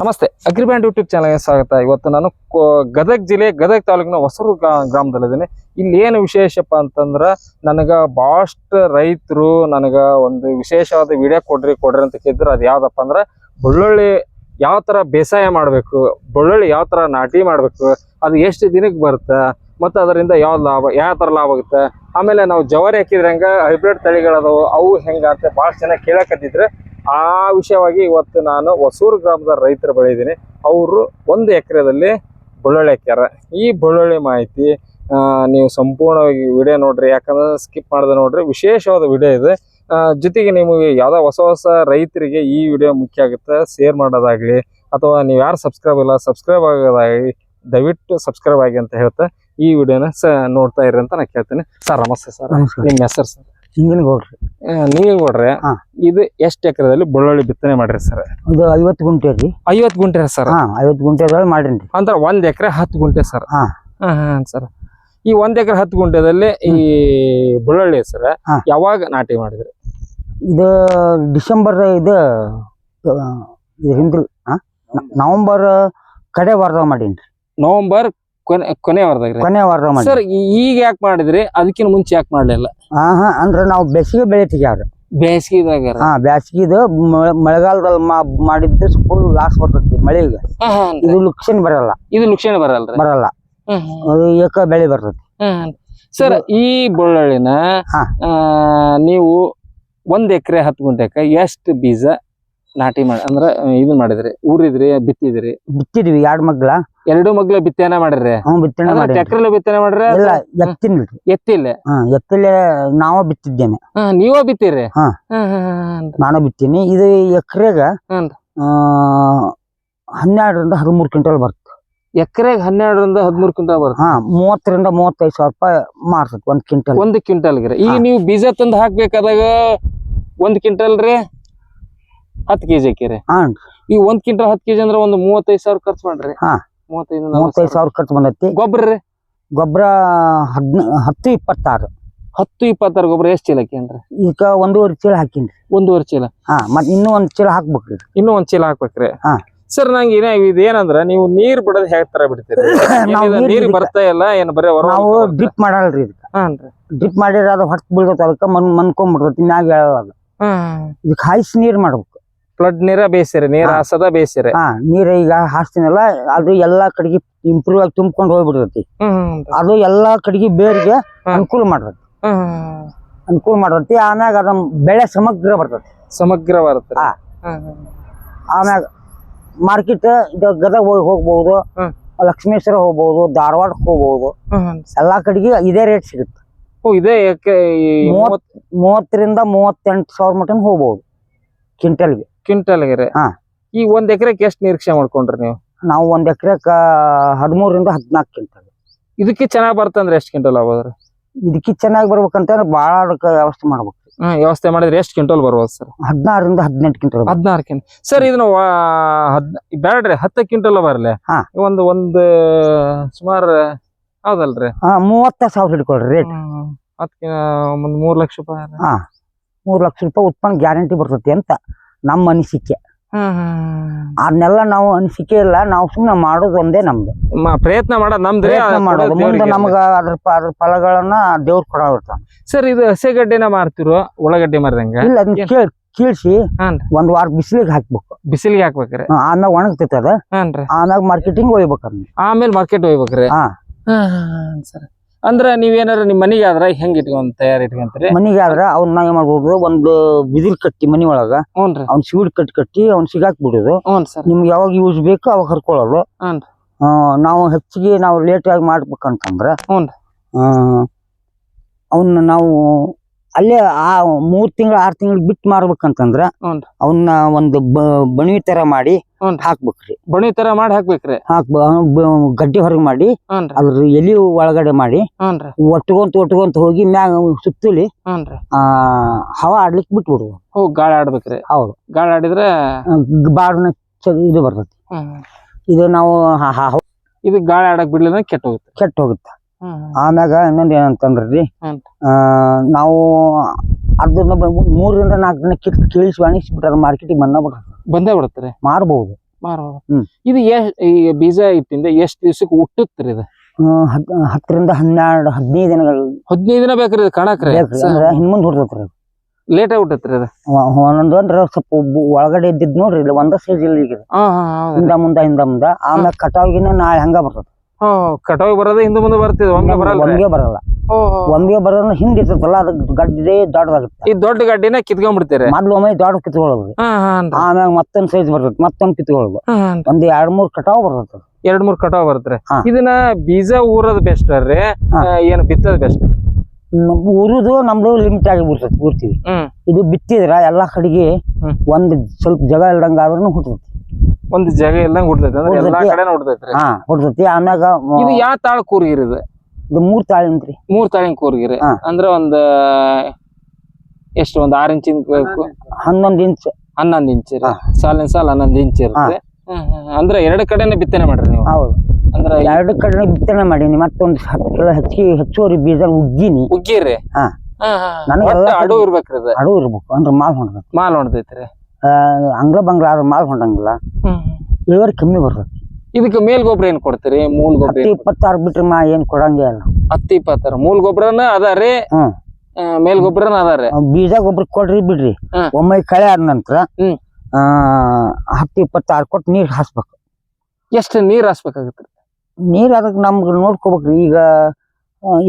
ನಮಸ್ತೆ ಅಗ್ರಿಬ್ಯಾಂಡ್ ಯೂಟ್ಯೂಬ್ ಚಾನಲ್ಗೆ ಸ್ವಾಗತ. ಇವತ್ತು ನಾನು ಗದಗ ಜಿಲ್ಲೆ, ಗದಗ ತಾಲೂಕಿನ ಹೊಸರು ಗ್ರಾ- ಗ್ರಾಮದಲ್ಲಿದ್ದೀನಿ. ಇಲ್ಲಿ ಏನು ವಿಶೇಷಪ್ಪ ಅಂತಂದ್ರೆ ನನಗೆ ಭಾಳಷ್ಟು ರೈತರು ನನಗೆ ಒಂದು ವಿಶೇಷವಾದ ವಿಡಿಯೋ ಕೊಡ್ರಿ ಕೊಡ್ರಿ ಅಂತ ಕೇಳಿದ್ರೆ ಅದು ಯಾವ್ದಪ್ಪ ಅಂದ್ರೆ ಬೆಳ್ಳುಳ್ಳಿ ಯಾವ ಥರ ಬೇಸಾಯ ಮಾಡಬೇಕು, ಬೆಳ್ಳುಳ್ಳಿ ಯಾವ ಥರ ನಾಟಿ ಮಾಡಬೇಕು, ಅದು ಎಷ್ಟು ದಿನಕ್ಕೆ ಬರುತ್ತೆ, ಮತ್ತು ಅದರಿಂದ ಯಾವ ಲಾಭ, ಯಾವ ಥರ ಲಾಭ ಆಗುತ್ತೆ. ಆಮೇಲೆ ನಾವು ಜವಾರಿ ಹಾಕಿದ್ರೆ ಹೆಂಗೆ ಹೈಬ್ರಿಡ್ ತಳಿಗಳದಾವು, ಅವು ಹೆಂಗೆ ಅಂತ ಭಾಳ ಜನ ಕೇಳಕತ್ತಿದ್ರೆ. ಆ ವಿಷಯವಾಗಿ ಇವತ್ತು ನಾನು ಹೊಸೂರು ಗ್ರಾಮದ ರೈತರ ಬಳಿ ಇದ್ದೀನಿ ಅವರು ಒಂದು ಎಕರೆದಲ್ಲಿ ಬೆಳ್ಳುಳ್ಳಿ ಹಾಕ್ಯಾರ. ಈ ಬೆಳ್ಳುಳ್ಳಿ ಮಾಹಿತಿ ನೀವು ಸಂಪೂರ್ಣವಾಗಿ ವಿಡಿಯೋ ನೋಡ್ರಿ ಯಾಕಂದ್ರೆ ಸ್ಕಿಪ್ ಮಾಡಿದೆ ನೋಡ್ರಿ. ವಿಶೇಷವಾದ ವಿಡಿಯೋ ಇದೆ. ಜೊತೆಗೆ ನಿಮಗೆ ಯಾವುದೋ ಹೊಸ ಹೊಸ ರೈತರಿಗೆ ಈ ವಿಡಿಯೋ ಮುಖ್ಯ ಆಗುತ್ತೆ. ಶೇರ್ ಮಾಡೋದಾಗ್ಲಿ ಅಥವಾ ನೀವು ಯಾರು ಸಬ್ಸ್ಕ್ರೈಬ್ ಇಲ್ಲ ಸಬ್ಸ್ಕ್ರೈಬ್ ಆಗೋದಾಗಲಿ ದಯವಿಟ್ಟು ಸಬ್ಸ್ಕ್ರೈಬ್ ಆಗಿ ಅಂತ ಹೇಳ್ತಾ ಈ ವಿಡಿಯೋನ ಸ ನೋಡ್ತಾ ಇರಿ ಅಂತ ನಾನು ಕೇಳ್ತೀನಿ. ಸರ್ ನಮಸ್ತೆ ಸರ್. ನಿಮ್ಮ ಹೆಸರು ಸರ್? ಹಿಂಗಿನ ಗೌಡ್ರಿ. ನೀವು ಕೊಡ್ರಿ ಹಾ. ಇದು ಎಷ್ಟು ಎಕರೆದಲ್ಲಿ ಬೆಳ್ಳುಳ್ಳಿ ಬಿತ್ತನೆ ಮಾಡ್ರಿ ಸರ್? ಅದು ಐವತ್ತು ಗುಂಟೆ ರೀ. ಐವತ್ತು ಗುಂಟೆ ಸರ್? ಹಾ ಐವತ್ತು ಗುಂಟೆದಲ್ಲಿ ಮಾಡೀನಿ ರೀ ಅಂದ್ರೆ ಒಂದ್ ಎಕರೆ ಹತ್ತು ಗುಂಟೆ ಸರ್. ಹಾ. ಹಾ ಹಾ ಸರ್. ಈ ಒಂದ್ ಎಕರೆ ಹತ್ತು ಗುಂಟೆದಲ್ಲಿ ಈ ಬೆಳ್ಳುಳ್ಳಿ ಸರ್ ಹಾ. ಯಾವಾಗ ನಾಟಿ ಮಾಡಿದ್ರಿ? ಇದು ಡಿಸೆಂಬರ್ ಇದು ಇದು ಹಿಂದ್ರಿ ನವೆಂಬರ್ ಕಡೆ ವಾರದಾಗ ಮಾಡೀನಿ ನವೆಂಬರ್ ಕೊನೆ ಕೊನೆ ವಾರದಾಗ ಕೊನೆ ವಾರದಾಗ ಮಾಡಿ ಸರ್ ಈಗ ಯಾಕೆ ಮಾಡಿದ್ರಿ? ಅದಕ್ಕಿಂತ ಮುಂಚೆ ಯಾಕೆ ಮಾಡ್ಲಿಲ್ಲ? ಹಾ ಹಾ ಅಂದ್ರೆ ನಾವು ಬೇಸಿಗೆ ಬೆಳೆ ತೆಗ್ಯಾವ್ರಿ. ಬೇಸಿಗೆದಾಗ ಹಾ ಬೇಸಿಗೆದು ಮ- ಮಳೆಗಾಲದಲ್ಲಿ ಮಾಡಿದ್ದು ಫುಲ್ ಲಾಸ್ ಬರ್ತೈತಿ ಮಳೆಗೆ. ಇದು ಲುಕ್ಷನ್ ಬರಲ್ಲ. ಇದು ಲುಕ್ಷನ್ ಬರಲ್ಲ. ಬರಲ್ಲ ಅದು ಏಕ ಬೆಳೆ ಬರ್ತೈತಿ. ಸರ್ ಈ ಬೆಳ್ಳುಳ್ಳಿನ ಆ, ನೀವು ಒಂದ್ ಎಕರೆ ಹತ್ತು ಗುಂಟೆಕ ಎಷ್ಟು ಬೀಜ ನಾಟಿ ಮಾಡ ಅಂದ್ರ ಇದು ಮಾಡಿದ್ರಿ ಊರಿದ್ರಿ ಬಿತ್ತಿದ್ರಿ? ಬಿತ್ತಿದ್ವಿ ಎರಡ್ ಮಗ್ಲ ಎರಡು ಮಗ್ಲ ಬಿತ್ತನೆ ಮಾಡ್ರಿ ಹ್ಞೂ ಬಿತ್ತನೆ ಮಾಡಿ ಬಿತ್ತನೆ ಮಾಡ್ರಿ ಇಲ್ಲ ಎತ್ತಿನ ಎತ್ತಿಲ್ಲ? ಹಾ ಎತ್ತಲೆ ನಾವ ಬಿತ್ತಿದ್ದೇನೆ. ಹಾ ನೀವ ಬಿತ್ತೀರಿ? ಹಾ. ನಾನು ಬಿತ್ತೀನಿ. ಇದು ಎಕರೆಗ ಆ ಹನ್ನೆರಡರಿಂದ ಹದಿಮೂರು ಕ್ವಿಂಟಲ್ ಬರ್ತದೆ. ಎಕರೆಗೆ ಹನ್ನೆರಡರಿಂದ ಹದಿಮೂರು ಕ್ವಿಂಟಲ್ ಬರುತ್ತೆ ಹಾ ಮೂವತ್ತರಿಂದ ಮೂವತ್ತೈದು ಸಾವಿರ ರೂಪಾಯಿ ಮಾರ್ತದೆ ಒಂದ್ ಕ್ವಿಂಟಲ್. ಒಂದು ಕ್ವಿಂಟಲ್ಗೆ ಈಗ ನೀವು ಬೀಜ ತಂದು ಹಾಕ್ಬೇಕಾದಾಗ ಒಂದ್ ಕ್ವಿಂಟಲ್ ರೀ? ಹತ್ತು ಕೆಜಿ ಹಾಕಿರಿ. ಹಾ ಈಗ ಒಂದ್ ಕ್ವಿಂಟಲ್ ಹತ್ತು ಕೆಜಿ ಅಂದ್ರೆ ಒಂದು ಮೂವತ್ತೈದು ಸಾವಿರ ಖರ್ಚು ಮಾಡ್ರಿ. ಹಾ. ಮೂವತ್ತೈದು ಮೂವತ್ತೈದು ಸಾವಿರ. ಖರ್ಚು ಬಂದೈತಿ. ಗೊಬ್ಬರ ರೀ? ಗೊಬ್ಬರ ಹದ್ನ ಹತ್ತು ಇಪ್ಪತ್ತಾರು. ಹತ್ತು ಇಪ್ಪತ್ತಾರು ಗೊಬ್ಬರ ಎಷ್ಟು ಚೀಲ ಹಾಕೇನ್ರಿ ಈಗ ಒಂದೂವರೆ ಚೀಲ ಹಾಕಿನ್ರಿ ಒಂದೂವರೆ ಚೀಲ. ಹಾ ಮತ್ತೆ ಇನ್ನೂ ಒಂದು ಚೀಲ ಹಾಕ್ಬೇಕ್ರಿ ಇನ್ನೂ ಒಂದ್ ಚೀಲ ಹಾಕ್ಬೇಕ್ರಿ. ಹಾ. ಸರ್ ನಂಗೆ ಏನ ಇದೇನಂದ್ರ ನೀವು ನೀರ್ ಬಿಡೋದ್ ಹೇಗ್ ತರ ಬಿಡ್ತೀರಿ? ನಾವು ಏನಿದು ನೀರ್ ನೀರ್ ಬಿಡ್ತಾ- ಬರ್ತಾ ಇಲ್ಲ ಏನ್ ಬರೀ ಹೊರ ನಾವು ಡ್ರಿಪ್ ಮಾಡಲ್ರಿ ಇದಕ್ಕೆ. ಹಾನ್ರಿ ಡ್ರಿಪ್ ಮಾಡಿದ್ರೆ ಅದು ಹೊಟ್ಟು ಬೀಳ್ತೈತೆ ಅದಕ್ಕೆ ಮನ್ ಮನ್ಕೊಂಡ್ಬಿಡ್ತೈತಿ ಮ್ಯಾಗ ಹೇಳಲ್ಲ ಇದಕ್ಕೆ ಹಾಯಿಸಿ ನೀರು ಮಾಡ್ಬೇಕು. ಫ್ಲಡ್ ನೀರ ಬೇಸಿರಿ ನೀರ್. ಹಾಸದ ಬೇಸಿರಿ. ಹಾ ನೀರ್ ಈಗ ಹಾಸ್ತೀನಲ್ಲ ಅದು ಎಲ್ಲಾ ಕಡೆಗೆ ಇಂಪ್ರೂವ್ ಆಗಿ ತುಂಬಿಕೊಂಡು ಹೋಗ್ಬಿಡ್ತೈತಿ. ಅದು ಎಲ್ಲಾ ಕಡೆಗೆ ಬೇರಿಗೆ ಅನುಕೂಲ ಮಾಡ್ತೈತಿ. ಅನುಕೂಲ ಮಾಡ್ತೈತಿ ಆಮ್ಯಾಗ ಅದ ಬೆಳೆ ಸಮಗ್ರ ಬರ್ತೈತಿ. ಸಮಗ್ರ ಬರುತ್ತೆ. ಆಮ್ಯಾಗ ಮಾರ್ಕೆಟ್ ಗದಗ ಹೋಗಿ ಹೋಗ್ಬಹುದು. ಲಕ್ಷ್ಮೇಶ್ವರ ಹೋಗ್ಬಹುದು ಧಾರವಾಡಕ್ಕೆ ಹೋಗ್ಬಹುದು ಎಲ್ಲಾ ಕಡೆಗೆ ಇದೇ ರೇಟ್ ಸಿಗುತ್ತೆ. ಇದೇ ಮೂವತ್ತರಿಂದ ಮೂವತ್ತೆಂಟು ಸಾವಿರ ಮಟನ್ ಹೋಗ್ಬಹುದು ಕ್ವಿಂಟಲ್ಗೆ. ಕ್ವಿಂಟಲ್ಗೆ ರೀ ಹಾ. ಈ ಒಂದ್ ಎಕರೆಗೆ ಎಷ್ಟ್ ನಿರೀಕ್ಷೆ ಮಾಡ್ಕೊಂಡ್ರಿ ನೀವು? ನಾವು ಒಂದ್ ಎಕರೆಕ ಹದಿಮೂರರಿಂದ ಹದಿನಾಲ್ಕು ಕ್ವಿಂಟಲ್. ಇದಕ್ಕೆ ಚೆನ್ನಾಗ್ ಬರ್ತಂದ್ರೆ ಎಷ್ಟ್ ಕ್ವಿಂಟಲ್ ಆಗ್ಬೋದ್ರಿ? ಇದಕ್ಕೆ ಚೆನ್ನಾಗಿ ಬರ್ಬೇಕಂತಂದ್ರೆ ಭಾಳ ಅದಕ್ಕೆ ವ್ಯವಸ್ಥೆ ಮಾಡ್ಬೇಕು. ಹ್ಮ್ ವ್ಯವಸ್ಥೆ ಮಾಡಿದ್ರೆ ಎಷ್ಟ್ ಕ್ವಿಂಟಲ್ ಬರ್ಬೋದು ಸರ್? ಹದಿನಾರರಿಂದ ಹದಿನೆಂಟು ಕ್ವಿಂಟಲ್ ಹದಿನಾರು ಕ್ವಿಂಟಲ್ ಸರ್ ಇದನ್ನ ವಾ- ಹದ್ನ ಬೇಡ್ರಿ ಹತ್ತು ಕ್ವಿಂಟಲ್ ಬರ್ಲಿ. ಹಾ. ಒಂದು ಒಂದು ಸುಮಾರು ಹೌದಲ್ರಿ? ಹಾ ಮೂವತ್ತ ಸಾವಿರ ಹಿಡ್ಕೊಳ್ರಿ ರೇಟ್ ಹ್ಮ್. ಹತ್ತ್ ಒಂದ್ ಮೂರ್ ಲಕ್ಷ ರೂಪಾಯಿ ಮೂರ್ ಲಕ್ಷ ರೂಪಾಯಿ ಉತ್ಪನ್ನ ಗ್ಯಾರಂಟಿ ಬರ್ತೈತಿ ಅಂತ. ನಮ್ಮ ಅನಿಸಿಕೆ. ಅದನ್ನೆಲ್ಲ ನಾವು ಅನಿಸಿಕೆ ಇಲ್ಲ ನಾವು ಸುಮ್ಮನೆ ಮಾಡೋದು ಒಂದೇ ನಮ್ದು. ಮ- ಪ್ರಯತ್ನ ಮಾಡೋದ್ ನಮ್ದ್ರಿ ಪ್ರಯತ್ನ ಮಾಡೋದು. ಮುಂದೆ. ಅದ್ರ ಪ- ಅದ್ರ ಫಲಗಳನ್ನ ದೇವ್ರ ಕೊಡೋಗಿರ್ತಾನೆ ಸರ್ ಇದು ಹಸಿಗಡ್ಡೆನ ಮಾರ್ತಿರೋ ಉಳ್ಳಾಗಡ್ಡಿ ಮಾರ್ದಂಗ? ಇಲ್ಲ ಅದನ್ನ ಏನ್? ಕೇಳ್ ಕೀಳ್ಸಿ. ಹಾನ್ರಿ. ಒಂದ್ ವಾರ ಬಿಸಿಲಿಗೆ ಹಾಕ್ಬೇಕು. ಬಿಸಿಲಿಗೆ ಹಾಕ್ಬೇಕ್ರಿ? ಹಾ, ಆಮ್ಯಾಗ ಒಣಗ್ತೈತೆ ಅದ. ಹಾನ್ರಿ ಆಮ್ಯಾಗ ಮಾರ್ಕೆಟಿಂಗ್ ಒಯ್ಬೇಕು ಅದನ್ನ ಆಮೇಲೆ ಮಾರ್ಕೆಟ್ ಹೋಗ್ಬೇಕ್ರಿ? ಹಾ. ಸರ್. ಅಂದ್ರ ನೀವೇನಾರ ನಿಮ್ ಮನಿಗೆ ಆದ್ರ ಹೆಂಗ್ ಇಟ್ಕೊಂಡ್ ತಯಾರಿ ಇಟ್ಕೊಂತೀರಿ ಮನಿಗೆ ಆದ್ರ ಅವ್ನ ಏನ್ ಮಾಡ್ಬೋದು ಒಂದು ಬಿದಿರ್ ಕಟ್ಟಿ ಮನಿ ಒಳಗ ಹ್ಞೂನ್ರಿ ಅವ್ನ್ ಸೀಡ್ ಕಟ್ಟಿ ಕಟ್ಟಿ ಅವ್ನ್ ಸಿಗಾಕ್ ಬಿಡೋದು ಸರ್ ನಿಮ್ಗೆ ಯಾವಾಗ ಯೂಸ್ ಬೇಕು ಅವಾಗ ಹರ್ಕೊಳ್ಳೋದು. ಆ, ನಾವು ಹೆಚ್ಚಿಗೆ ನಾವು ಲೇಟ್ ಆಗಿ ಮಾಡ್ಬೇಕಂತಂದ್ರ. ಅವನ್ನ ನಾವು ಅಲ್ಲೇ ಆ ಮೂರ್ ತಿಂಗಳ ಆರ್ ತಿಂಗಳು ಬಿಟ್ಟು ಮಾರ್ಬೇಕಂತಂದ್ರ. ಅವನ್ನ ಒಂದು ಬ- ಬಣವಿ ತರ ಮಾಡಿ ಹ್ಞೂನ್ರಿ. ಹಾಕ್ಬೇಕ್ರಿ. ಬಣಿ ತರ ಮಾಡಿ ಹಾಕ್ಬೇಕ್ರಿ. ಹಾಕ್ ಗಡ್ಡಿ ಹೊರಗೆ ಮಾಡಿ ಹ್ಞೂನ್ರಿ. ಅದ್ರ ಎಲಿ ಒಳಗಡೆ ಮಾಡಿ ಹ್ಞೂನ್ರಿ. ಒಟ್ಕೊಂತ ಒಟ್ಕೊಂತ ಹೋಗಿ ಮ್ಯಾಗ ಸುತ್ತಲಿ ಹ್ಞೂನ್ರಿ. ಆ ಹವಾ ಆಡ್ಲಿಕ್ಕೆ ಬಿಟ್ಬಿಡುವ ಹೋಗಿ ಗಾಳಿ ಆಡ್ಬೇಕ್ರಿ. ಹೌದು. ಗಾಳಿ ಆಡಿದ್ರೆ ಬಾಡ್ನ ಚ- ಇದು ಬರ್ತೈತಿ. ಹ್ಮ್. ಇದು ನಾವು ಹ- ಹ- ಇದು ಗಾಳಿ ಆಡಕ್ ಬಿಡ್ಲಿಲ್ಲ ಕೆಟ್ಟ ಹೋಗುತ್ತೆ. ಕೆಟ್ಟ ಹೋಗುತ್ತೆ. ಹ್ಮ್. ಆಮ್ಯಾಗ ಇನ್ನೊಂದ್ ಏನಂತಂದ್ರಿ ಹ್ಮ್. ಆ ನಾವು ಅದನ್ನ ಬ- ಮೂರರಿಂದ ನಾಲ್ಕು ದಿನ ಕಿತ್ ಕೇಳಿಸಿ ಒಣಗಿಸಿ ಬಿಟ್ಟಾರ ಮಾರ್ಕೆಟಿಗೆ ಬಂದ ಬಂದೇ ಬಿಡುತ್ತೆ ಮಾರ್ಬಹುದು ಮಾರ್ಬೋದು. ಹ್ಮ್. ಇದು ಎಷ್ಟ್ ಈ ಬೀಜ ಇಟ್ಟಿಂದ ಎಷ್ಟ್ ದಿವ್ಸಕ್ಕೆ ಹುಟ್ಟುತ್ರಿ ಇದು? ಹ್ಮ್, ಹತ್- ಹತ್ತರಿಂದ ಹನ್ನೆರಡು ಹದಿನೈದು ದಿನಗಳು. ಹದಿನೈದು ದಿನ ಬೇಕ್ರಿ ಇದು ಕಾಣಕ್ರಿ? ಅಂದ್ರೆ ಹಿಂದ್ ಹುಡ್ತೈತ್ರಿ ಅದು. ಲೇಟ್ ಆಗಿ ಹುಟ್ಟತ್ರಿ ಇದು? ಒ- ಒಂದೊಂದು ಅಂದ್ರೆ ಸ್ವಲ್ಪ ಒಳಗಡೆ ಇದ್ದಿದ್ ನೋಡ್ರಿ ಇಲ್ಲಿ ಒಂದ ಸೈಜ್ ಇಲ್ಲಿ ಈಗ. ಇದು. ಹಾ ಹಾ ಹೌದ್ರಿ. ಹಿಂದ ಮುಂದ ಹಿಂದ ಮುಂದ. ಆಮೇಲೆ ಕಟಾವಿಗಿನ ನಾಳೆ ಹಂಗ ಬರ್ತದ. ಕಟಾವ್ ಬರೋದ ಹಿಂದೆ ಮುಂದೆ ಬರ್ತಿದ್ ಒಮ್ಮೆ ಬರಲ್ಲ ಒಮ್ಗೆ ಬರಲ್ಲ. ಒಮ್ಗೆ ಬರೋದ್ರ ಹಿಂದ್ ಇರ್ತೈತಲ್ಲ ಅದಕ್ಕೆ ಗಡ್ಡೆ ದೊಡ್ಡದಾಗುತ್ತೆ. ಈ ದೊಡ್ಡ ಗಡ್ಡಿನ ಕಿತ್ಕೊಂಡ್ಬಿಡ್ತೀರಿ? ಮೊದ್ಲು ಒಮ್ಮೆ ದೊಡ್ಡ ಕಿತ್ಕೊಳ್ಳೋದು. ಆಮ್ಯಾಗ ಮತ್ತೊಂದ್ ಸೈಜ್ ಬರ್ತೈತಿ ಮತ್ತೊಂದ್ ಕಿತ್ಕೊಳ್ಳೋದು. ಒಂದ್ ಎರಡ್ ಮೂರ್ ಕಟಾವ್ ಬರ್ತೈತಿ ಎರಡ್ ಮೂರ್ ಕಟಾವ್ ಬರ್ತಾರೆ. ಇದನ್ನ ಬೀಜ ಊರೋದ್ ಬೆಸ್ಟ್ ರೀ ಹಾ. ಆ, ಏನ್ ಬಿತ್ತದ್ ಬೆಸ್ಟ್ ಉರುದು ನಮ್ದು ಲಿಮಿಟ್ ಆಗಿ ಬಿಡ್ತೈತಿ ಬಿಡ್ತೀವಿ ಇದು ಬಿತ್ತಿದ್ರ ಎಲ್ಲಾ ಕಡೆಗೆ. ಒಂದ್ ಸ್ವಲ್ಪ ಜಗ ಇಲ್ದಂಗ ಆದ್ರೂ ಹುಟ್ಟತೈತಿ ಒಂದ್ ಜಾಗ ಎಲ್ಲ ಹುಡ್ತೈತಿ ಅಂದ್ರೆ ಎಲ್ಲಾ ಹುಡ್ತೈತಿ. ಕಡೆನೂ ಹುಡ್ತೈತ್ರಿ ಹಾ ಆಮ್ಯಾಗ ಮ- ಇದು ಯಾವ ತಾಳ ಕೂರ್ಗಿರಿ ಇದು ಇದು ಮೂರ್ ತಾಳಿಂತ್ರಿ ಮೂರ್ ತಾಳಿನ ಕೂರ್ಗಿರಿ. ಹಾ. ಅಂದ್ರ ಒಂದ್ ಎಷ್ಟು ಒಂದ್ ಆರ್ ಇಂಚಿನ ಕು- ಹನ್ನೊಂದ್ ಇಂಚ್. ಹನ್ನೊಂದ್ ಇಂಚ್ ರೀ. ಸಾಲಿನ ಸಾಲ ಹನ್ನೊಂದ್ ಇಂಚ್ ಇರುತ್ತೆ. ಹ್ಮ್, ಹ್ಮ್. ಅಂದ್ರೆ ಎರಡು ಕಡೆನೆ ಬಿತ್ತನೆ ಮಾಡ್ರಿ ನೀವು. ಹೌದು. ಅಂದ್ರೆ ಎರಡು ಕಡೆ ಬಿತ್ತನೆ ಮಾಡೀನಿ. ಮತ್ತೊಂದ್ ಹತ್ತು ಕಿಲೋ ಹೆಚ್ಚಿಗೆ ಹೆಚ್ಚುವರಿ ಬೀಜ ಉಗ್ಗಿನಿ. ಉಗ್ಗಿರಿ? ಹಾ. ಹಾ, ಹಾ. ನನಗೆ ಒಟ್ಟ ಎಲ್ಲ ಅಡು ಇರ್ಬೇಕ್ರಿ ಇದು. ಅಡು ಇರ್ಬೇಕು. ಅಂದ್ರೆ ಮಾಲ್ ಹೊಂಡ್ತೈತಿ ಮಾಲ್ ಹೊಡ್ದೈತ್ರಿ ಅಂಗ್ಲ ಬಂಗ್ಲ ಆದ್ರೆ ಮಾಲ್ ಹೊಂಡಂಗಿಲ್ಲ ಇಳುವರಿ ಕಮ್ಮಿ ಬರ್ತೈತಿ. ಇದಕ್ಕೆ ಮೇಲ್ ಗೊಬ್ಬರ ಏನ್ ಕೊಡ್ತೀರಿ? ಮೂಲ ಗೊಬ್ಬರ ಹತ್ತು ಇಪ್ಪತ್ತಾರು ಬಿಟ್ರಿ ಮಾ ಏನ್ ಕೊಡಂಗೇ ಇಲ್ಲ. ಹತ್ತಿ ಇಪ್ಪತ್ತಾರು. ಮೂಲ ಗೊಬ್ಬರನ ಅದಾರಿ ಹ್ಮ್. ಮೇಲ್ ಗೊಬ್ಬರನ ಅದಾರಿ ಬೀಜ ಗೊಬ್ಬರ ಕೊಡ್ರಿ ಬಿಡ್ರಿ. ಒಮ್ಮೆ ಕಳೆ ಆದ ನಂತರ ಹ್ಮ್. ಆ ಹತ್ತು ಇಪ್ಪತ್ತಾರು ಕೊಟ್ಟು ನೀರ್ ಹಾಸ್ಬೇಕು. ಎಷ್ಟು ನೀರ್ ಹಾಸ್ಬೇಕಾಗತ್ರಿ ನೀರ್ ಅದಕ್ಕೆ ನಮ್ಗೆ ನೋಡ್ಕೋಬೇಕ್ರಿ. ಈಗ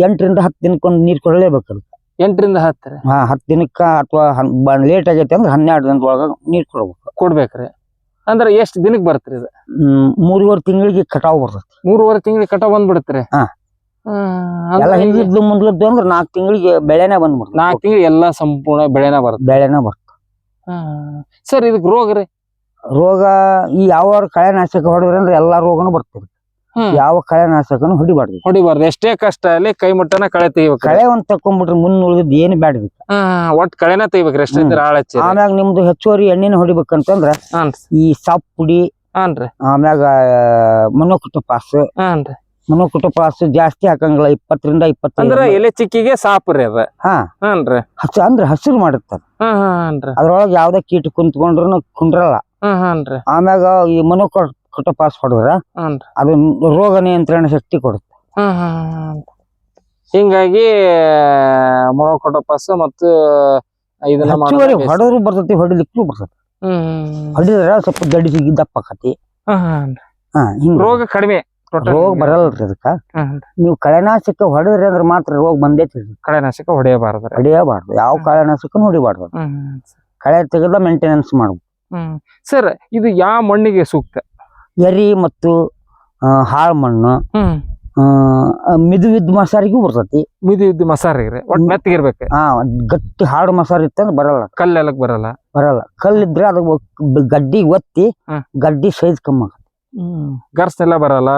ಎಂಟರಿಂದ ಹತ್ತು ದಿನಕ್ಕೊಂದು ನೀರ್ ಕೊಡಲೇಬೇಕು ಅದಕ್ಕೆ ಎಂಟರಿಂದ ಹತ್ತ್ ರೀ ಹಾ ಹತ್ತು ದಿನಕ್ಕ ಅಥವಾ ಲೇಟ್ ಆಗೈತೆ ಅಂದ್ರೆ ಹನ್ನೆರಡು ದಿನದೊಳಗ ನೀರ್ ಕೊಡ್ಬೇಕು. ಕೊಡ್ಬೇಕ್ರಿ. ಅಂದ್ರೆ ಎಷ್ಟ್ ದಿನಕ್ಕೆ ಬರ್ತೀರಿ ಇದು? ಹ್ಮ್ ಮೂರುವರೆ ತಿಂಗಳಿಗೆ ಕಟಾವ್ ಬರ್ತೈತಿ. ಮೂರುವರೆ ತಿಂಗಳಿಗೆ ಕಟಾವ್ ಬಂದ್ಬಿಡತ್ರಿ? ಹಾ. ಎಲ್ಲ ಹಿಂದಿದ್ದು ಮುಂದ್ಲದ್ದು ಅಂದ್ರೆ ನಾಲ್ಕು ತಿಂಗಳಿಗೆ ಬೆಳೆನೇ ಬಂದ್ಬಿಡ್ತು ನಾಲ್ಕು ತಿಂಗಳು ಎಲ್ಲಾ ಸಂಪೂರ್ಣ ಬೆಳೆನ ಬರುತ್ತೆ. ಬೆಳೆನೇ ಬರ್ತದೆ ಸರ್ ಇದಕ್ ರೋಗ ರೀ? ರೋಗ ಈ ಯಾವ ಕಳೆನಾಶಕ ಹೊಡೆದ್ರೆ ಅಂದ್ರೆ ಎಲ್ಲಾ ರೋಗನು ಬರ್ತದೆ ಯಾವ ಕಳೆನಾಶಕನು ಹೊಡಿಬಾರ್ದು. ಹೊಡಿಬಾರ್ದು. ಎಷ್ಟೇ ಕಷ್ಟ ಅಲ್ಲಿ ಕೈ ಮುಟ್ಟನ ಕಳೆ ತೆಗಿಬೇಕು. ಕಳೆ ಒಂದ್ ತಕೊಂಡ್ಬಿಟ್ರೆ ಮುಂದ್ ಉಳಿದ್ ಏನ್ ಬ್ಯಾಡ್ರಿ ಒಟ್ ಕಳೆನ ತೆಗಿಬೇಕ್ರಿ. ಎಷ್ಟೇ ಆಳ ಹಚ್ಚಿ ಆಮ್ಯಾಗ ನಿಮ್ದು ಹೆಚ್ಚುವರಿ ಎಣ್ಣೆನ ಹೊಡಿಬೇಕಂತಂದ್ರ ಈ ಸಪ್ ಪುಡಿ ಆಮ್ಯಾಗ ಮನೋಕುಟ ಪಾಸ್ ಮನೋಕುಟ ಪಾಸ್ ಜಾಸ್ತಿ ಹಾಕಂಗಿಲ್ಲ. ಇಪ್ಪತ್ತರಿಂದ ಇಪ್ಪತ್ತಂದ್ರ ಇಪ್ಪತ್ತೈದು ಎಲೆ ಚಿಕ್ಕಿಗೆ ಸಾಪ್ ರೀ ಅದ. ಹಾ. ಹಾನ್ರಿ ಹಸ ಅಂದ್ರ ಹಸಿರು ಮಾಡಿರ್ತಾರ. ಅದ್ರೊಳಗ ಯಾವ್ದೇ ಕೀಟ ಕುಂತ್ಕೊಂಡ್ರು ಕುಂಡ್ರಲ್ಲ. ಆಮ್ಯಾಗ ಈ ಮನೋಕುಟ ಪಾಸ್ ಹೊಡೆದ್ರ ಅದು ರೋಗ ನಿಯಂತ್ರಣ ಶಕ್ತಿ ಕೊಡುತ್ತೆ. ಹಿಂಗಾಗಿ ಮೊಳ ಮೊಳಕೊಟಪಸ್ ಮತ್ತು ಇದನ್ನ ಹೆಚ್ಚುವರಿ ಹೊಡೆದ್ರು ಬರ್ತೈತಿ ಹೊಡಿಲಿಕ್ಕೂ ಬರ್ತತಿ. ಹೊಡಿದ್ರ ಸ್ವಲ್ಪ ದಡಿ ಸಿಗಿ ದಪ್ಪ ಆಕತಿ. ರೋಗ ಕಡಿಮೆ. ರೋಗ ಬರಲ್ರಿ ಅದಕ್ಕ. ನೀವು ಕಳೆನಾಶಕ ಹೊಡೆದ್ರಿ ಅಂದ್ರೆ ಮಾತ್ರ ರೋಗ ಬಂದೈತಿ. ಕಳೆನಾಶಕ ಹೊಡೆಯಬಾರ್ದು ಹೊಡೆಯಬಾರ್ದು. ಯಾವ ಕಳೆನಾಶಕನು ಹೊಡಿಬಾರ್ದು. ಕಳೆ ತೆಗೆದ ಮೇಂಟೆನೆನ್ಸ್ ಮಾಡ್ಬೇಕು. ಸರ್ ಇದು ಯಾವ ಮಣ್ಣಿಗೆ ಸೂಕ್ತ? ಎರಿ ಮತ್ತು ಹಾಳ್ ಮಣ್ಣು ಮಿದು ಮಸಾರಿಗೂ ಬರ್ತತಿ. ಮಿದು ಇದ್ದು ಮಸಾರಿ ಒಟ್. ಮೆತ್ತಗಿರ್ಬೇಕು. ಹಾ ಗಟ್ಟಿ ಹಾಡು ಮಸಾರಿ ಇತ್ತಂದ್ರೆ ಬರಲ್ಲ. ಕಲ್ಲೆಲ್ಲ ಬರಲ್ಲ. ಬರಲ್ಲ. ಕಲ್ಲಿದ್ರೆ ಅದು ಗಡ್ಡಿ ಒತ್ತಿ ಗಡ್ಡಿ ಸೈಜ್ ಕಮ್ಮಿ ಆಗತ್ತೆ. ಗರ್ಸ್ ಎಲ್ಲ ಬರಲ್ಲ.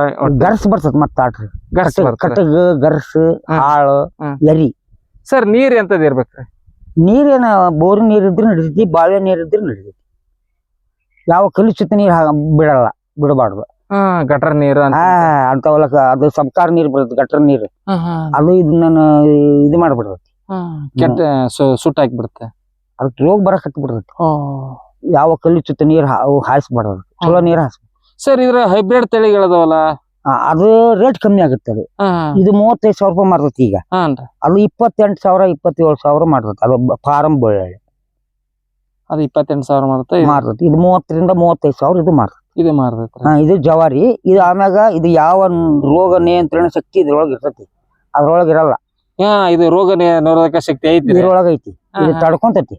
ಗರ್ಸ್ ಬರ್ತೈತಿ ಮತ್ತ ಆಟ್ರಿ ಗರ್ಸ್ ಕಟಗ್ ಬರ್ತದೆ. ಗರ್ಸ್ ಹಾಳು ಎರಿ. ಸರ್ ನೀರ್ ಎಂತದ್ ಇರ್ಬೇಕ್ರಿ ನೀರೇನ ಬೋರ್ ನೀರ್ ಇದ್ರೆ ನಡಿತೈತಿ ಬಾವಿ ನೀರ್ ಇದ್ರೆ ನಡಿತೈತಿ. ಯಾವ ಕಲುಷಿತ ನೀರ್ ಬಿಡಲ್ಲ. ಬಿಡಬಾರ್ದು. ಗಟರ್ ನೀರು ಅಂತ ಅಂತವಲ್ಲ ಅದು ಸಬ್ಕಾರ ನೀರ್ ಬರುತ್ತೆ ಗಟರ್ ನೀರ್. ಅದು ಇದನ್ನ ಇದು ಮಾಡ್ಬಿಡ್ತೈತಿ. ಕೆಟ್ಟ ಸುಟ್ಟ ಹಾಕ್ಬಿಡುತ್ತೆ. ಅದಕ್ಕೆ ರೋಗ ಬರಕ್ ಹತ್ತಿ ಬಿಡ್ತೈತಿ ಯಾವ ಕಲುಷಿತ ನೀರ್ ಹಾ- ಅವು ಹಾಯಿಸ್ಬಾರ್ದು ಚಲೋ ನೀರ್ ಹಾಯಿಸ್ ಸರ್ ಇದ್ರ ಹೈಬ್ರಿಡ್ ತಳಿಗಳದವಲ್ಲ? ಅದು ರೇಟ್ ಕಮ್ಮಿ ಆಗುತ್ತೆ ಅದು. ಇದು ಮೂವತ್ತೈದು ಸಾವಿರ ರೂಪಾಯಿ ಮಾಡ್ತೈತಿ ಈಗ. ಅದು ಇಪ್ಪತ್ತೆಂಟು ಸಾವಿರ ಇಪ್ಪತ್ತೇಳು ಸಾವಿರ ಮಾಡ್ತೈತಿ. ಅದು ಫಾರಂ ಬಳ್ಳಿ ಅದು ಇಪ್ಪತ್ತೆಂಟು ಸಾವಿರ ಮಾಡುತ್ತೆ. ಇದು- ಮಾರ್ತೈತಿ ಇದು ಮೂವತ್ತರಿಂದ ಮೂವತ್ತೈದು ಸಾವಿರ ಇದು ಮಾರ್ತೈತಿ ಇದು ಮಾರ್ತೈತ್ರಿ ಹಾ ಇದು ಜವಾರಿ. ಇದು ಆಮ್ಯಾಗ ಇದು ಯಾವ ರೋಗ ನಿಯಂತ್ರಣ ಶಕ್ತಿ ಇದ್ರೊಳಗೆ ಇರ್ತೈತಿ. ಅದ್ರೊಳಗೆ ಇರಲ್ಲ. ಹಾ ಇದು ರೋಗ ನಿ- ನಿರೋಧಕ ಶಕ್ತಿ ಐತಿ ಇದ್ರೊಳಗೆ ಐತಿ. ಇದು. ತಡ್ಕೊಂತೈತಿ.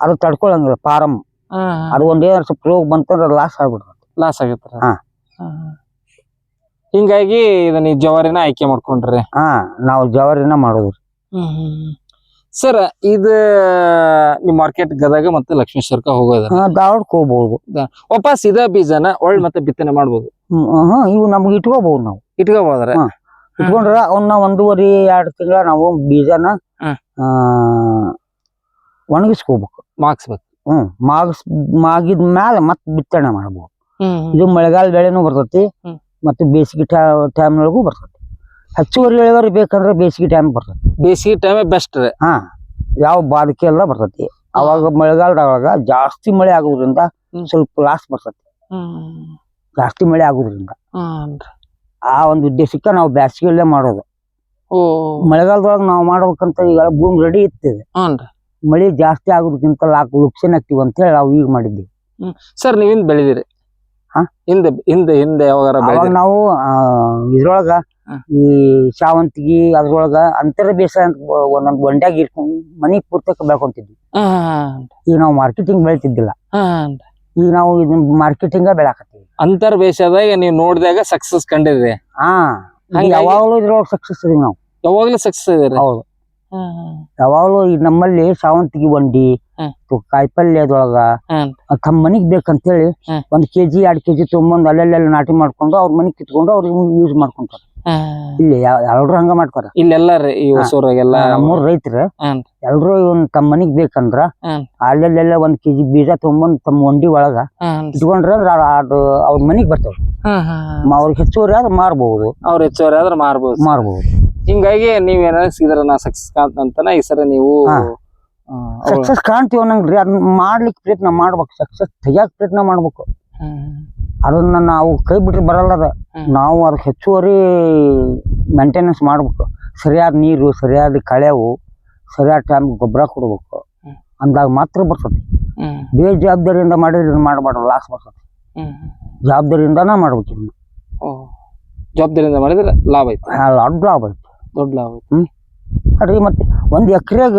ಅದು ತಡ್ಕೊಳಂಗಿಲ್ಲ ಫಾರಂ. ಅದು ಒಂದೇ ಸ್ವಲ್ಪ ರೋಗ ಬಂತಂದ್ರೆ ಲಾಸ್ ಆಗ್ಬಿಡ್ತೈತಿ. ಲಾಸ್ ಆಗತ್ರಿ ಹಾ. ಹಿಂಗಾಗಿ ಇದನ್ನ ಈ ಜವಾರಿನ ಆಯ್ಕೆ ಮಾಡ್ಕೊಂಡ್ರಿ. ಹಾ ನಾವು ಜವಾರಿನ ಮಾಡೋದು. ಸರ್ ಇದು ನಿಮ್ ಮಾರ್ಕೆಟ್ ಗದಗ ಮತ್ತೆ ಲಕ್ಷ್ಮೇಶ್ವರಕ ಹೋಗೋದ? ಹಾ ಧಾರವಾಡಕ್ಕೆ ಹೋಗ್ಬೋದು. ವಾಪಸ್ ಇದ ಬೀಜನ ಒಳ್ ಮತ್ತೆ ಬಿತ್ತನೆ ಮಾಡ್ಬೋದು. ಹ್ಮ್ ಇವು ನಮ್ಗೆ ಇಟ್ಕೋಬಹುದು ನಾವು. ಇಟ್ಕೋಬೋದ್ರ. ಇಟ್ಕೊಂಡ್ರ ಅವನ್ನ ಒಂದೂವರೆ ಎರಡು ತಿಂಗಳ ನಾವು ಬೀಜನ ಆ ಒಣಗಿಸ್ಕೋಬೇಕು. ಮಾಗಿಸ್ಬೇಕು. ಹ್ಮ್ ಮಾಗಿಸ್ ಮಾಗಿದ ಮ್ಯಾಲ ಮತ್ ಬಿತ್ತನೆ ಮಾಡ್ಬೋದು. ಇದು ಮಳೆಗಾಲ ಬೆಳೆನೂ ಬರ್ತತಿ ಮತ್ತೆ ಬೇಸಿಗೆ ಟೈಮ್ ಒಳಗೂ ಬರ್ತೈತಿ. ಹೆಚ್ಚುವರಿ ಇಳುವರಿ ಬೇಕಂದ್ರೆ ಬೇಸಿಗೆ ಟೈಮ್ ಬರ್ತೈತಿ ಬೇಸಿಗೆ ಟೈಮ್ ಬೆಸ್ಟ್ ರೀ. ಹಾ ಯಾವ ಬಾಧಕೆ ಎಲ್ಲ ಬರ್ತೈತಿ ಅವಾಗ ಮಳೆಗಾಲದಾಗ ಜಾಸ್ತಿ ಮಳೆ ಆಗೋದ್ರಿಂದ ಸ್ವಲ್ಪ ಲಾಸ್ ಬರ್ತೈತಿ ಜಾಸ್ತಿ ಮಳೆ ಆಗುದ್ರಿಂದ ಆ ಒಂದು ಉದ್ದೇಶಕ್ಕೆ ನಾವು ಬ್ಯಾಸಿಗೆಯಲ್ಲೇ ಮಾಡೋದು. ಮಳೆಗಾಲದೊಳಗ ನಾವು ಮಾಡ್ಬೇಕಂತ ಈಗ ಭೂಮಿ ರೆಡಿ ಇರ್ತದೆ. ಹ್ಞೂನ್ರಿ ಮಳೆ ಜಾಸ್ತಿ ಆಗುದಕ್ಕಿಂತ ಲಾಕ್ ಲುಕ್ಸನ್ ಆಗ್ತೀವಿ ಅಂತ ಹೇಳಿ ನಾವು ಈಗ ಮಾಡಿದ್ವಿ ಸರ್ ನೀವಿಂದ ಬೆಳೆದಿರಿ. ಹಾ? ಹಿಂದೆ ಹಿಂದೆ ಹಿಂದೆ ಯಾವಾಗ ನಾವು ಇದ್ರೊಳಗ. ಈ ಶಾವಂತಿಗಿ ಅದ್ರೊಳಗ ಅಂತರ ಬೇಸಾಯ ಅಂತ ಒಂದೊಂದ್ ಗೊಂಡ್ಯಾಗ ಇಟ್ಕೊಂಡ್ ಮನಿ ಪೂರ್ತಕ ಬೆಳ್ಕೊಂತಿದ್ವಿ. ಈಗ ನಾವು ಮಾರ್ಕೆಟಿಂಗ್ ಬೆಳಿತಿದ್ದಿಲ್ಲ. ಈಗ ನಾವು ಇದನ್ನ ಮಾರ್ಕೆಟಿಂಗ ಬೆಳಕತ್ತೀವಿ ಅಂತರ್ ಬೇಸಾಯದಾಗ ನೀವು ನೋಡಿದಾಗ ಸಕ್ಸಸ್ ಕಂಡಿದ್ರಿ ಹಾ ಯಾವಾಗ್ಲೂ ಇದ್ರೊಳಗೆ ಸಕ್ಸಸ್ ಇದೀವಿ ನಾವು. ಯಾವಾಗ್ಲೂ ಸಕ್ಸಸ್ ಇದೀರಿ ಹೌದು. ಯಾವಾಗ್ಲೂ ಯಾವಾಗಲೂ ಈ ನಮ್ಮಲ್ಲಿ ಶಾವಂತಿಗೆ ಬಂಡಿ ಕಾಯಿಪಲ್ಯ ಅದೊಳಗ ತಮ್ಮ ಮನಿಗ್ ಬೇಕಂತ ಹೇಳಿ ಒಂದ್ ಕೆಜಿ ಎರಡ್ ಕೆಜಿ ತೊಗೊಂಬಂದ್ ಅಲ್ಲೆಲ್ಲ ನಾಟಿ ಮಾಡ್ಕೊಂಡು ಅವ್ರ ಮನಿಗ್ ಕಿತ್ಕೊಂಡು ಅವ್ರಿಗೆ ಯೂಸ್ ಮಾಡ್ಕೊಂತಾರ. ಇಲ್ಲಿ ಎಲ್ರು ಹಂಗ ಮಾಡ್ತಾರ ಇಲ್ಲೆಲ್ಲ ಈ. ಹೊಸೂರಾಗೆಲ್ಲ ನಮ್ಮೂರ್ ರೈತರ. ಎಲ್ರು ಇವನ್ ತಮ್ಮ ಮನಿಗ್ ಬೇಕಂದ್ರ. ಅಲ್ಲೆಲ್ಲ ಒಂದ್ ಕೆಜಿ ಬೀಜ ತಗೊಂಬಂದ್ ತಮ್ಮ ಒಂಡಿ ಒಳಗ ಇಟ್ಕೊಂಡ್ರ ಅದು ಅವ್ರ ಮನಿಗ್ ಬರ್ತಾವ. ಅವ್ರಿಗೆ ಹೆಚ್ಚುವರಿ ಆದ್ರೆ ಮಾರ್ಬಹುದು ಅವ್ರ ಹೆಚ್ಚುವರಿ ಆದ್ರೆ ಮಾರ್ಬಹುದು ಮಾರ್ಬಹುದು ಹಿಂಗಾಗಿ ನೀವ್ ಏನಿದ್ರ ನಾ ಸಕ್ಸಸ್ ಕಾಂತಂತನ ಈ ಸರ ನೀವು ಸಕ್ಸಸ್ ಕಾಣ್ತೀವ್ ಅನ್ನಂಗ್ರಿ. ಅದನ್ನ ಮಾಡ್ಲಿಕ್ಕೆ ಪ್ರಯತ್ನ ಮಾಡ್ಬೇಕು. ಸಕ್ಸಸ್ ತೆಗಿಯಾಕ ಪ್ರಯತ್ನ ಮಾಡ್ಬೇಕು. ಅದನ್ನ ನಾವು ಕೈ ಬಿಟ್ರೆ ಬರಲ್ಲ ಅದು. ನಾವು ಅದಕ್ಕೆ ಹೆಚ್ಚುವರಿ ಮೇಂಟೆನೆನ್ಸ್ ಮಾಡ್ಬೇಕು. ಸರಿಯಾದ ನೀರು ಸರಿಯಾದ ಕಳೆವು ಸರಿಯಾದ ಟೈಮ್ ಗೊಬ್ಬರ ಕೊಡ್ಬೇಕು. ಅಂದಾಗ ಮಾತ್ರ ಬರ್ತದೆ. ಹ್ಮ್. ಬೇಜವಾಬ್ದಾರಿಯಿಂದ ಮಾಡಿದ್ರೆ ಇದನ್ನ ಮಾಡಬಾರ್ದು ಲಾಸ್ ಬರ್ತದೆ. ಜವಾಬ್ದಾರಿಯಿಂದನೇ ಮಾಡ್ಬೇಕು ಇದನ್ನ. ಜವಾಬ್ದಾರಿಯಿಂದ ಮಾಡಿದ್ರೆ ಲಾಭ ಐತಿ ದೊಡ್ಡ ಲಾಭ ಐತಿ ದೊಡ್ಡ ಲಾಭ ಐತಿ ಅಡ್ರಿ ಮತ್ತೆ ಒಂದು ಎಕರೆಗ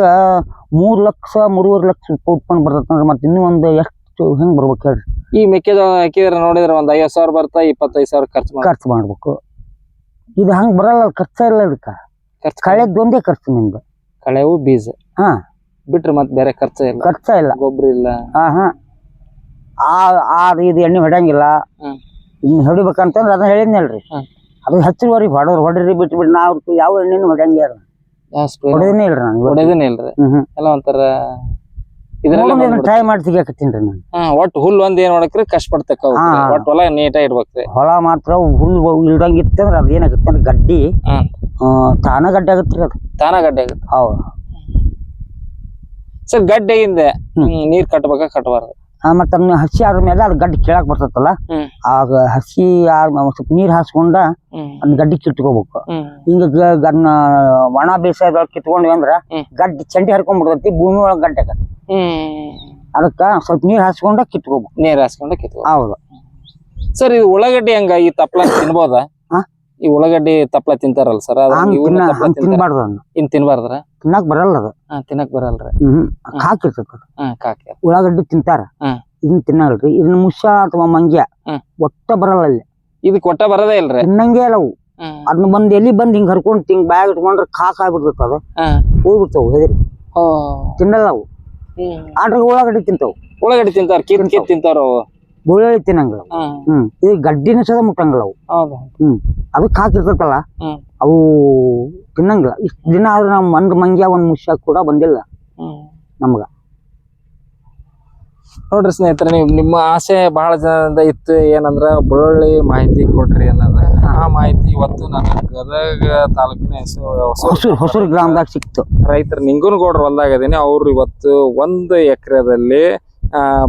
ಮೂರು ಲಕ್ಷ ಮೂರುವರೆ ಲಕ್ಷ ಉತ್ಪನ್ನ ಬರ್ತೈತೆ ಅಂದ್ರೆ ಮತ್ತೆ ಇನ್ನೂ ಒಂದು ಎಷ್ಟು ಹೆಂಗೆ ಬರ್ಬೇಕು ಹೇಳ್ರಿ? ಈ ಮೆಕ್ಕೆಜೋಳ ಹಾಕಿದ್ರೆ ನೋಡಿದ್ರೆ ಒಂದ್ ಐವತ್ ಸಾವಿರ ಬರ್ತಾ ಇಪ್ಪತ್ತೈದು ಸಾವಿರ ಖರ್ಚು ಮಾಡಿ ಖರ್ಚು ಮಾಡ್ಬೇಕು. ಇದು ಹಂಗ ಬರಲ್ಲ ಖರ್ಚ ಇಲ್ಲ ಅದಕ್ಕ ಖರ್ಚು ಕಳೆದೊಂದೇ ಖರ್ಚು ನಿಮ್ದು. ಕಳೆವು ಬೀಜ. ಹಾ. ಬಿಟ್ರೆ ಮತ್ತೆ ಬೇರೆ ಖರ್ಚ ಇಲ್ಲ. ಖರ್ಚ ಇಲ್ಲ. ಗೊಬ್ಬರ ಇಲ್ಲ. ಹಾ ಹಾ. ಆ ಆ ಇದು ಎಣ್ಣೆ ಹೊಡಂಗಿಲ್ಲ ಹ್ಮ್. ಇನ್ನು ಹೊಡಿಬೇಕಂತಂದ್ರೆ ಅದನ್ನ ಹೇಳಿದ್ನಲ್ರಿ ಹ್ಮ್. ಅದು ಹಚ್ಚುವರಿ ಹೊಡೋರು ಹೊಡ್ರಿ ಬಿಟ್ಟು ಬಿಟ್ಟು ನಾವು ಯಾವ ಎಣ್ಣೆನೂ ಹೊಡ್ಯಂಗೆ ಇಲ್ಲ. ಹೊಡೆದನೇ ಇಲ್ರಿ ನಾನು. ಹೊಡೆದೇನೆ ಇಲ್ರಿ. ಎಲ್ಲ ಒಂಥರ ಇದ್ರಲ್ಲೇ ಟ್ರೈ ಮಾಡಿ ಸಿಗಾಕತ್ತೀನಿ ನಾನು. ಹಾ ಒಟ್ಟು ಹುಲ್ಲು ಒಂದ್ ಏನ್ ಮಾಡಕ್ರಿ ಕಷ್ಟ ಪಡ್ತಕ್ಕ ಒಟ್ಟು ಹೊಲ ನೀಟಾಗಿ ಇರ್ಬೇಕ್ರಿ. ಹೊಲ ಮಾತ್ರ ಹುಲ್ಲು ಇಲ್ದಂಗ ಇತ್ತಂದ್ರ ಅದು ಏನಾಗುತ್ತೆ ಅಂದ್ರೆ ಗಡ್ಡಿ ತಾನ ಗಡ್ಡೆ ಆಗುತ್ತೆ ಅದು. ತಾನ ಗಡ್ಡೆ ಆಗುತ್ತೆ. ಹೌದು. ಸರ್ ಗಡ್ಡೆಯಿಂದ ನೀರ್ ಕಟ್ಬೇಕಾ ಕಟ್ಬಾರ್ದು? ಆ, ಮತ್ತೆ ತಮ್ಮ ಹಸಿ ಆದ್ಮೇಲೆ ಅದ್ ಗಡ್ಡಿ ಕೇಳಕ್ ಬರ್ತೈತಲ್ಲ. ಆಗ ಹಸಿ ಆದ ಸ್ವಲ್ಪ ನೀರ್ ಹಾಸ್ಕೊಂಡ ಅದ್ ಗಡ್ಡಿ ಕಿಟ್ಕೋಬೇಕು ಹಿಂಗ ಅದನ್ನ ಒಣ ಬೇಸಾಯದೊಳಗೆ ಕಿತ್ಕೊಂಡ್ವಿ ಅಂದ್ರ. ಗಡ್ಡಿ ಚಂಡಿ ಹರ್ಕೊಂಡ್ಬಿಡ್ತೈತಿ ಭೂಮಿ ಒಳಗ್ ಗಡ್ಡೆ ಆಗತ್ತೆ. ಅದಕ್ಕ ಸ್ವಲ್ಪ ನೀರ್ ಹಾಸ್ಕೊಂಡ ಕಿತ್ಕೋಬೇಕು. ನೀರ್ ಹಾಸ್ಕೊಂಡ ಕಿತ್ಕೊ ಹೌದು. ಸರ್ ಇದು ಉಳ್ಳಾಗಡ್ಡಿ ಹಂಗ ಈ ತಪ್ಪಲ ತಿನ್ಬೋದ? ಈ ಉಳ್ಳಾಗಡ್ಡಿ ತಪ್ಪಲ ತಿಂತಾರಲ್ಲ ಸರ್ ತಿನ್ಬಾರ್ದು ಇನ್ ತಿನ್ಬಾರ್ದ್ರ? ತಿನ್ನಕ್ ಬರಲ್ಲ ಅದು. ಹಾ ತಿನ್ನಕ್ ಬರಲ್ರಿ. ಹ್ಮ್. ಕಾಕಿರ್ತದ. ಹಾ ಕಾಕಿ. ಉಳ್ಳಾಗಡ್ಡಿ ತಿಂತಾರ. ಹ್ಮ್. ಇದನ್ನ ತಿನ್ನಲ್ರಿ. ಇದನ್ನ ಮುಷ ಅಥವಾ ಮಂಗ್ಯ ಹ್ಮ್. ಒಟ್ಟ ಬರಲ್ಲ ಅಲ್ಲಿ. ಇದು ಕೊಟ್ಟ ಬರದೇ ಇಲ್ರಿ. ತಿನ್ನಂಗೆ ಇಲ್ಲ ಅವು. ಹ್ಮ್ ಅದನ್ನ ಬಂದ್ ಎಲ್ಲಿ ಬಂದ್ ಹಿಂಗ್ ಹರ್ಕೊಂಡ್ ತಿಂಗ್ ಬ್ಯಾಗ್ ಇಟ್ಕೊಂಡ್ರೆ ಕಾಕ್ ಆಗ್ಬಿಡ್ತೈತ ಅದು. ಹ್ಮ್ ಹೋಗ್ಬಿಡ್ತಾವ ಹೆದರಿ. ಓ ತಿನ್ನಲ್ಲ ಅವು. ಹ್ಮ್. ಆದ್ರೆ ಉಳ್ಳಾಗಡ್ಡಿ ತಿಂತಾವು. ಉಳ್ಳಾಗಡ್ಡಿ ತಿಂತಾರ ಕಿತ್ ಕಿತ್ ತಿಂತಾರ ಅವು. ಬೆಳ್ಳುಳ್ಳಿ ತಿನ್ನಂಗಿಲ್ಲ ಅವು. ಹ್ಮ್ ಹ್ಮ್. ಇದು ಗಡ್ಡಿನ ಸದ ಮುಟ್ಟಂಗಿಲ್ಲ ಅವು. ಹೌದು. ಅದು ಹಾಕಿರ್ತೈತಲ್ಲ ಹ್ಮ್. ಅವು ತಿನ್ನಂಗಿಲ್ಲ ಇಷ್ಟು ದಿನ ಆದ್ರೂ ನಮ್ ಒಂದ್ ಮಂಗ್ಯ ಒಂದ್ ಮುಷ್ಯ ಕೂಡ ಬಂದಿಲ್ಲ ನಮ್ಗ. ನೋಡ್ರಿ ಸ್ನೇಹಿತರೆ ನೀವು ನಿಮ್ಮ ಆಸೆ ಬಹಳ ಜನದ ಇತ್ತು. ಏನಂದ್ರ ಬೆಳ್ಳುಳ್ಳಿ ಮಾಹಿತಿ ಕೊಡ್ರಿ ಅನ್ನೋದ. ಆ ಮಾಹಿತಿ ಇವತ್ತು ನನ್ನ ಗದಗ ತಾಲೂಕಿನ ಹೆಸರು ಹೊಸೂರು. ಗ್ರಾಮದಾಗ ಸಿಕ್ತು. ರೈತರು ನಿಂಗನಗೌಡ್ರ ಹೊಲ್ದಾಗ ಅದೀನಿ ಅವ್ರು ಇವತ್ತು ಒಂದು ಎಕರೆದಲ್ಲಿ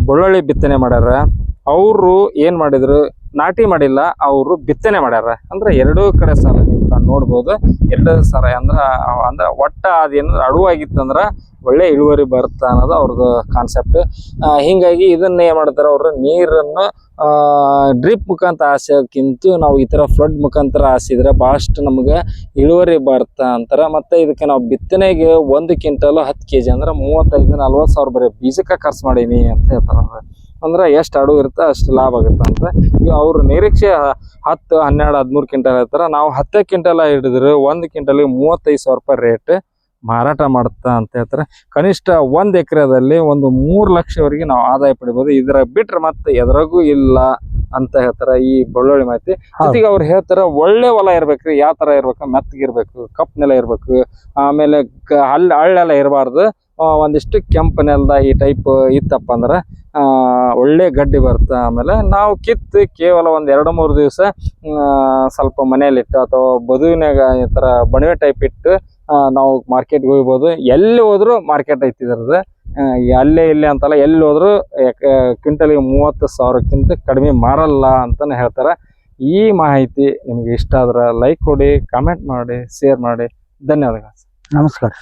ಬೆಳ್ಳುಳ್ಳಿ ಬಿತ್ತನೆ ಮಾಡ್ಯಾರ. ಅವರು ಏನ್ ಮಾಡಿದ್ರು ನಾಟಿ ಮಾಡಿಲ್ಲ ಅವರು ಬಿತ್ತನೆ ಮಾಡ್ಯಾರ. ಅಂದ್ರೆ ಎರಡೂ ಕಡೆ ಸಾಲ ನೋಡ್ಬೋದು. ಎರಡು ಸರ ಅಂದ್ರೆ ಅಂದ್ರೆ ಒಟ್ಟು ಅದೇನಾದ್ರು ಅಡುವಾಗಿತ್ತಂದ್ರ ಒಳ್ಳೆ ಇಳುವರಿ ಬರುತ್ತೆ ಅನ್ನೋದು ಅವ್ರದ್ದು ಕಾನ್ಸೆಪ್ಟ್ ಹಿಂಗಾಗಿ ಇದನ್ನ ಏನ್ ಮಾಡ್ತಾರೆ ಅವರು, ನೀರನ್ನು ಡ್ರಿಪ್ ಮುಖಾಂತರ ಆಸೆಕ್ಕಿಂತ ನಾವು ಈ ತರ ಫ್ಲಡ್ ಮುಖಾಂತರ ಹಾಸಿದ್ರೆ ಭಾಳಷ್ಟು ನಮಗೆ ಇಳುವರಿ ಬರ್ತಾ ಅಂತಾರೆ. ಮತ್ತೆ ಇದಕ್ಕೆ ನಾವು ಬಿತ್ತನೆಗೆ ಒಂದು ಕ್ವಿಂಟಲ್ ಹತ್ತು ಕೆ ಜಿ ಅಂದ್ರೆ ಮೂವತ್ತೈದು ನಲ್ವತ್ತು ಸಾವಿರ ಬರೀ ಬೀಜಕ್ಕೆ ಖರ್ಚು ಮಾಡೀನಿ ಅಂತ ಹೇಳ್ತಾರ. ಅಂದ್ರೆ ಎಷ್ಟು ಅಡು ಇರುತ್ತೆ ಅಷ್ಟು ಲಾಭ ಆಗುತ್ತೆ ಅಂತ ಈಗ ಅವ್ರ ನಿರೀಕ್ಷೆ ಹತ್ತು ಹನ್ನೆರಡು ಹದಿಮೂರು ಕ್ವಿಂಟಲ್ ಹೇಳ್ತಾರ ನಾವು ಹತ್ತೇ ಕ್ವಿಂಟಲ್ ಹಿಡಿದ್ರೆ ಒಂದು ಕ್ವಿಂಟಲ್ಗೆ ಮೂವತ್ತೈದು ಸಾವಿರ ರೂಪಾಯಿ ರೇಟ್ ಮಾರಾಟ ಮಾಡುತ್ತಾ ಅಂತ ಹೇಳ್ತಾರೆ. ಕನಿಷ್ಠ ಒಂದ್ ಎಕರೆದಲ್ಲಿ ಒಂದು ಮೂರು ಲಕ್ಷವರೆಗೆ ನಾವು ಆದಾಯ ಪಡಿಬೋದು. ಇದರ ಬಿಟ್ರೆ ಮತ್ತೆ ಎದ್ರಾಗೂ ಇಲ್ಲ ಅಂತ ಹೇಳ್ತಾರ ಈ ಬೆಳ್ಳುಳ್ಳಿ ಮಾಹಿತಿ. ಅದಕ್ಕೆ ಅವ್ರು ಹೇಳ್ತಾರ ಒಳ್ಳೆ ಹೊಲ ಇರ್ಬೇಕ್ರಿ ಯಾವ ತರ ಇರ್ಬೇಕು ಮೆತ್ತಗಿರ್ಬೇಕು ಕಪ್ ನೆಲ ಇರ್ಬೇಕು ಆಮೇಲೆ ಹಳ್ಳ ಹಳ್ಳೆಲ್ಲ ಇರಬಾರ್ದು. ಒಂದಿಷ್ಟು ಕೆಂಪು ನೆಲದ ಈ ಟೈಪ್ ಇತ್ತಪ್ಪ ಅಂದ್ರ ಒಳ್ಳೆ ಗಡ್ಡಿ ಬರುತ್ತೆ ಆಮೇಲೆ ನಾವು ಕಿತ್ತು ಕೇವಲ ಒಂದು ಎರಡು ಮೂರು ದಿವಸ ಸ್ವಲ್ಪ ಮನೆಯಲ್ಲಿಟ್ಟು ಅಥವಾ ಬದುವಿನಾಗ ಈ ಥರ ಬಣವೆ ಟೈಪ್ ಇಟ್ಟು ನಾವು ಮಾರ್ಕೆಟ್ಗೆ ಹೋಗ್ಬೋದು. ಎಲ್ಲಿ ಹೋದ್ರು ಮಾರ್ಕೆಟ್ ಐತಿ ಇದ್ರದ್ದು ಅಲ್ಲೇ ಇಲ್ಲೇ ಅಂತಲ್ಲ ಎಲ್ಲಿ ಹೋದ್ರು ಕ್ವಿಂಟಲ್ಗೆ ಮೂವತ್ತು ಸಾವಿರಕ್ಕಿಂತ ಕಡಿಮೆ ಮಾರಲ್ಲ ಅಂತಾನೆ ಹೇಳ್ತಾರೆ. ಈ ಮಾಹಿತಿ ನಿಮ್ಗೆ ಇಷ್ಟ ಆದ್ರೆ ಲೈಕ್ ಕೊಡಿ ಕಾಮೆಂಟ್ ಮಾಡಿ ಶೇರ್ ಮಾಡಿ. ಧನ್ಯವಾದಗಳು. ನಮಸ್ಕಾರ.